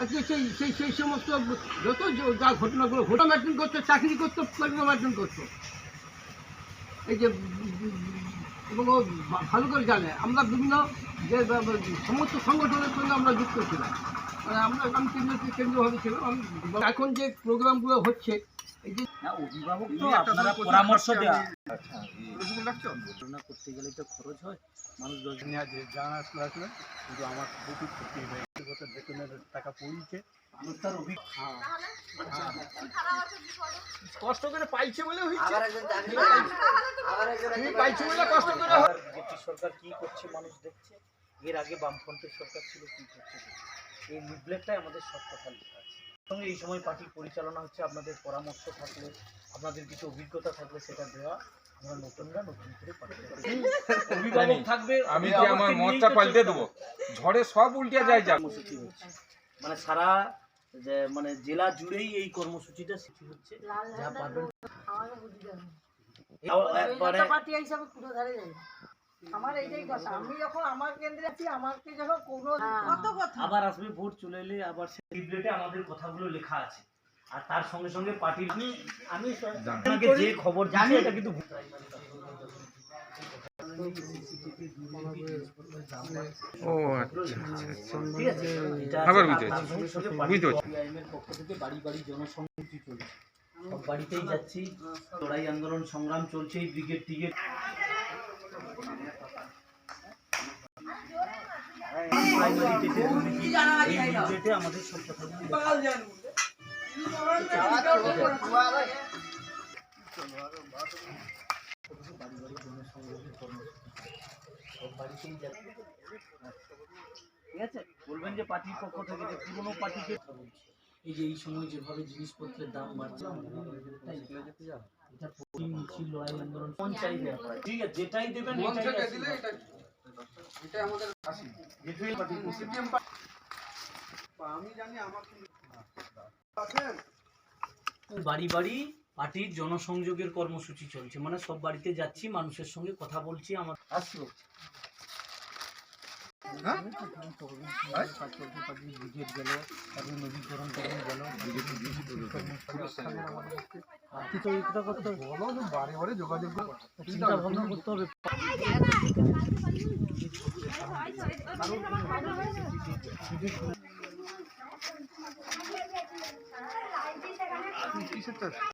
আজকে সেই সেই সেই সমস্ত যত যা ঘটনাগুলো ঘটনা মার্জন করতো চাকরি করতো ঘটনা মার্জন করতো এই যে এবং ও ভালো করে জানে আমরা বিভিন্ন যে সমস্ত সংগঠনের সঙ্গে আমরা যুক্ত ছিলাম। মানে আমরা আমি কেন্দ্র কেন্দ্রভাবে ছিলাম আমি এখন যে প্রোগ্রামগুলো হচ্ছে এই যে অভিভাবক তো আপনারা পরামর্শ দেওয়া ঘটনা করতে গেলে তো খরচ হয় মানুষ দশ জানা আসলে আসলে কিন্তু আমার প্রচুর ক্ষতি হয়ে গেছে বছর বেতনের টাকা পড়িয়েছে। মানুষ তার অভিজ্ঞ কষ্ট করে পাইছে বলে হয়েছে বলে কষ্ট করে সরকার কি করছে মানুষ দেখছে? এর আগে বামফ্রন্টের সরকার ছিল কি করছে? এই লিফলেটটাই আমাদের সব কথা লেখা আছে। সঙ্গে এই সময় পার্টির পরিচালনা হচ্ছে আপনাদের পরামর্শ থাকলে আপনাদের কিছু অভিজ্ঞতা থাকলে সেটা দেওয়া। আমরা নতুনরা নতুন করে অভিভাবক থাকবে আমি কি আমার মতটা পাল্টে দেবো। ঝড়ে সব উল্টে যায় যা কর্মসূচি হচ্ছে মানে সারা যে মানে জেলা জুড়েই এই কর্মসূচিটা সৃষ্টি হচ্ছে যা পারবেন। আমার এইটাই কথা। আমি যখন আমার কেন্দ্রে আছি আমাকে যখন কোনো কত আবার আসবে ভোট চলে এলে আবার সেই আমাদের কথাগুলো লেখা আছে। আর তার সঙ্গে সঙ্গে পার্টির আমি আপনাকে যে খবর জানি এটা কিন্তু ও আচ্ছা আবার বুঝতে পারছি। বুঝতে পক্ষ থেকে বাড়ি বাড়ি জনসংহতি চলছে। সব বাড়িতেই যাচ্ছি। লড়াই আন্দোলন সংগ্রাম চলছে এই ব্রিগেড টিগেড এই আমাদের সব কথাগুলো ঠিক আছে বলবেন যে পার্টির পক্ষ থেকে যে পুরনো পার্টিকে এই যে এই সময় যেভাবে জিনিসপত্রের দাম বাড়ছে এটা প্রতি মিছিল লড়াই আন্দোলন। আপনারা? ঠিক আছে যেটাই দেবেন এটাই পার্টি আমি জানি আমার বাড়ি বাড়ি পার্টির জনসংযোগের কর্মসূচি চলছে। মানে সব বাড়িতে যাচ্ছি মানুষের সঙ্গে কথা বলছি আমার আসলো বারে বারে যোগাযোগ চিন্তা ভাবনা করতে হবে। Teşekkür ederim.